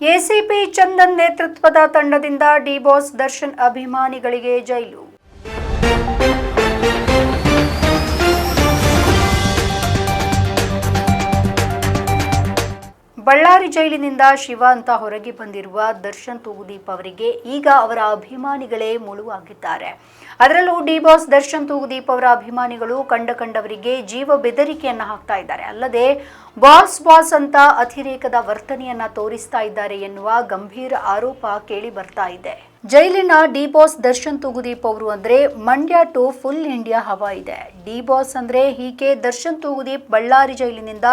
ACP Chandan ನೇತೃತ್ವದ ತಂಡದಿಂದ D Boss Darshan ಅಭಿಮಾನಿಗಳಿಗೆ ಜೈಲು. ಬಳ್ಳಾರಿ ಜೈಲಿನಿಂದ ಶಿವ ಅಂತ ಹೊರಗೆ ಬಂದಿರುವ ದರ್ಶನ್ ತೂಗುದೀಪ್ ಅವರಿಗೆ ಈಗ ಅವರ ಅಭಿಮಾನಿಗಳೇ ಮುಳುವಾಗಿದ್ದಾರೆ. ಅದರಲ್ಲೂ ಡಿಬಾಸ್ ದರ್ಶನ್ ತೂಗುದೀಪ್ ಅವರ ಅಭಿಮಾನಿಗಳು ಕಂಡ ಕಂಡವರಿಗೆ ಜೀವ ಬೆದರಿಕೆಯನ್ನು ಹಾಕ್ತಾ ಇದ್ದಾರೆ. ಅಲ್ಲದೆ ಬಾಸ್ ಬಾಸ್ ಅಂತ ಅತಿರೇಕದ ವರ್ತನೆಯನ್ನ ತೋರಿಸ್ತಾ ಇದ್ದಾರೆ ಎನ್ನುವ ಗಂಭೀರ ಆರೋಪ ಕೇಳಿ ಬರ್ತಾ ಇದೆ. ಜೈಲಿನ ಡಿ ಬಾಸ್ ದರ್ಶನ್ ತೂಗುದೀಪ್ ಅವರು ಅಂದ್ರೆ ಮಂಡ್ಯ ಟು ಫುಲ್ ಇಂಡಿಯಾ ಹವಾ ಇದೆ. ಡಿ ಬಾಸ್ ಅಂದ್ರೆ ಹೀಗೆ ದರ್ಶನ್ ತೂಗುದೀಪ್ ಬಳ್ಳಾರಿ ಜೈಲಿನಿಂದ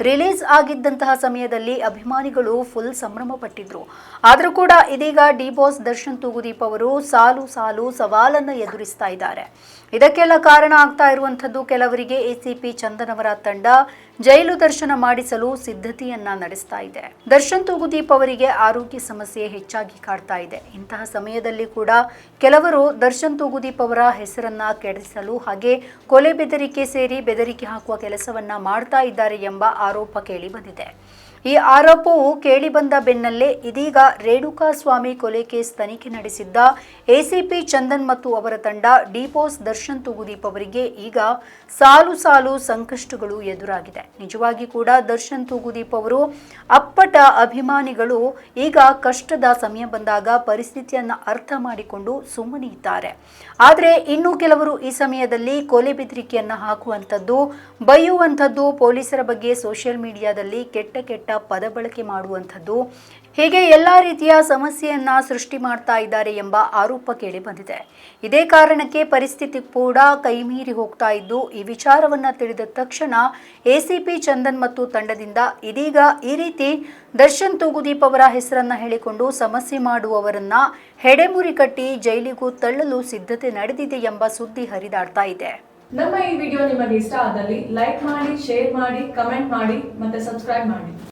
ರಿಲೀಸ್ ಆಗಿದ್ದಂತಹ ಸಮಯದಲ್ಲಿ ಅಭಿಮಾನಿಗಳು ಫುಲ್ ಸಂಭ್ರಮ ಪಟ್ಟಿದ್ರು ಆದರೂ ಕೂಡ ಇದೀಗ ಡಿ ಬಾಸ್ ದರ್ಶನ್ ತೂಗುದೀಪ್ ಅವರು ಸಾಲು ಸಾಲು ಸವಾಲನ್ನ ಎದುರಿಸ್ತಾ ಇದ್ದಾರೆ. ಇದಕ್ಕೆಲ್ಲ ಕಾರಣ ಆಗ್ತಾ ಇರುವಂಥದ್ದು ಕೆಲವರಿಗೆ ಎಸಿಪಿ ಚಂದನ್ ಅವರ ತಂಡ. ಜೈಲು ದರ್ಶನ ಮಾಡಿಸಲು ಸಿದ್ಧತೆಯನ್ನ ನಡೆಸ್ತಾ ಇದೆ. ದರ್ಶನ್ ತೂಗುದೀಪ್ ಅವರಿಗೆ ಆರೋಗ್ಯ ಸಮಸ್ಯೆ ಹೆಚ್ಚಾಗಿ ಕಾಡ್ತಾ ಇದೆ. ಇಂತಹ ಸಮಯದಲ್ಲಿ ಕೂಡ ಕೆಲವರು ದರ್ಶನ್ ತೂಗುದೀಪ್ ಅವರ ಹೆಸರನ್ನ ಕೆಡಿಸಲು ಹಾಗೆ ಕೊಲೆ ಬೆದರಿಕೆ ಸೇರಿ ಬೆದರಿಕೆ ಹಾಕುವ ಕೆಲಸವನ್ನ ಮಾಡ್ತಾ ಇದ್ದಾರೆ ಎಂಬ ಆರೋಪ ಕೇಳಿ ಬಂದಿದೆ. ಈ ಆರೋಪವು ಕೇಳಿಬಂದ ಬೆನ್ನಲ್ಲೇ ಇದೀಗ ರೇಣುಕಾ ಸ್ವಾಮಿ ಕೊಲೆ ಕೇಸ್ ತನಿಖೆ ನಡೆಸಿದ್ದ ಎಸಿಪಿ ಚಂದನ್ ಮತ್ತು ಅವರ ತಂಡ ಡಿಪೋಸ್ ದರ್ಶನ್ ತೂಗುದೀಪ್ ಅವರಿಗೆ ಈಗ ಸಾಲು ಸಾಲು ಸಂಕಷ್ಟಗಳು ಎದುರಾಗಿದೆ. ನಿಜವಾಗಿ ಕೂಡ ದರ್ಶನ್ ತೂಗುದೀಪ್ ಅವರು ಅಪ್ಪಟ ಅಭಿಮಾನಿಗಳು ಈಗ ಕಷ್ಟದ ಸಮಯ ಬಂದಾಗ ಪರಿಸ್ಥಿತಿಯನ್ನು ಅರ್ಥ ಮಾಡಿಕೊಂಡು ಸುಮ್ಮನೆ ಇದ್ದಾರೆ. ಆದರೆ ಇನ್ನೂ ಕೆಲವರು ಈ ಸಮಯದಲ್ಲಿ ಕೊಲೆ ಬೆದರಿಕೆಯನ್ನು ಹಾಕುವಂಥದ್ದು, ಬೈಯುವಂಥದ್ದು ಪೊಲೀಸರ ಬಗ್ಗೆ ಸೋಷಿಯಲ್ ಮೀಡಿಯಾದಲ್ಲಿ ಕೆಟ್ಟ ಕೆಟ್ಟ ಪದ ಬಳಕೆ ಮಾಡುವಂಥದ್ದು ಹೀಗೆ ಎಲ್ಲ ರೀತಿಯ ಸಮಸ್ಯೆಯನ್ನ ಸೃಷ್ಟಿ ಮಾಡ್ತಾ ಇದ್ದಾರೆ ಎಂಬ ಆರೋಪ ಕೇಳಿ ಬಂದಿದೆ. ಇದೇ ಕಾರಣಕ್ಕೆ ಪರಿಸ್ಥಿತಿ ಕೂಡ ಕೈಮೀರಿ ಹೋಗ್ತಾ ಇದ್ದು, ಈ ವಿಚಾರವನ್ನ ತಿಳಿದ ತಕ್ಷಣ ಎಸಿಪಿ ಚಂದನ್ ಮತ್ತು ತಂಡದಿಂದ ಇದೀಗ ಈ ರೀತಿ ದರ್ಶನ್ ತೂಗುದೀಪ್ ಅವರ ಹೆಸರನ್ನ ಹೇಳಿಕೊಂಡು ಸಮಸ್ಯೆ ಮಾಡುವವರನ್ನ ಹೆಡೆಮುರಿ ಕಟ್ಟಿ ಜೈಲಿಗೂ ತಳ್ಳಲು ಸಿದ್ಧತೆ ನಡೆದಿದೆ ಎಂಬ ಸುದ್ದಿ ಹರಿದಾಡ್ತಾ ಇದೆ. ನಮ್ಮ ಈ ವಿಡಿಯೋ ನಿಮಗೆ ಇಷ್ಟ ಆದಲ್ಲಿ ಲೈಕ್ ಮಾಡಿ, ಶೇರ್ ಮಾಡಿ, ಕಮೆಂಟ್ ಮಾಡಿ ಮತ್ತೆ ಸಬ್ಸ್ಕ್ರೈಬ್ ಮಾಡಿ.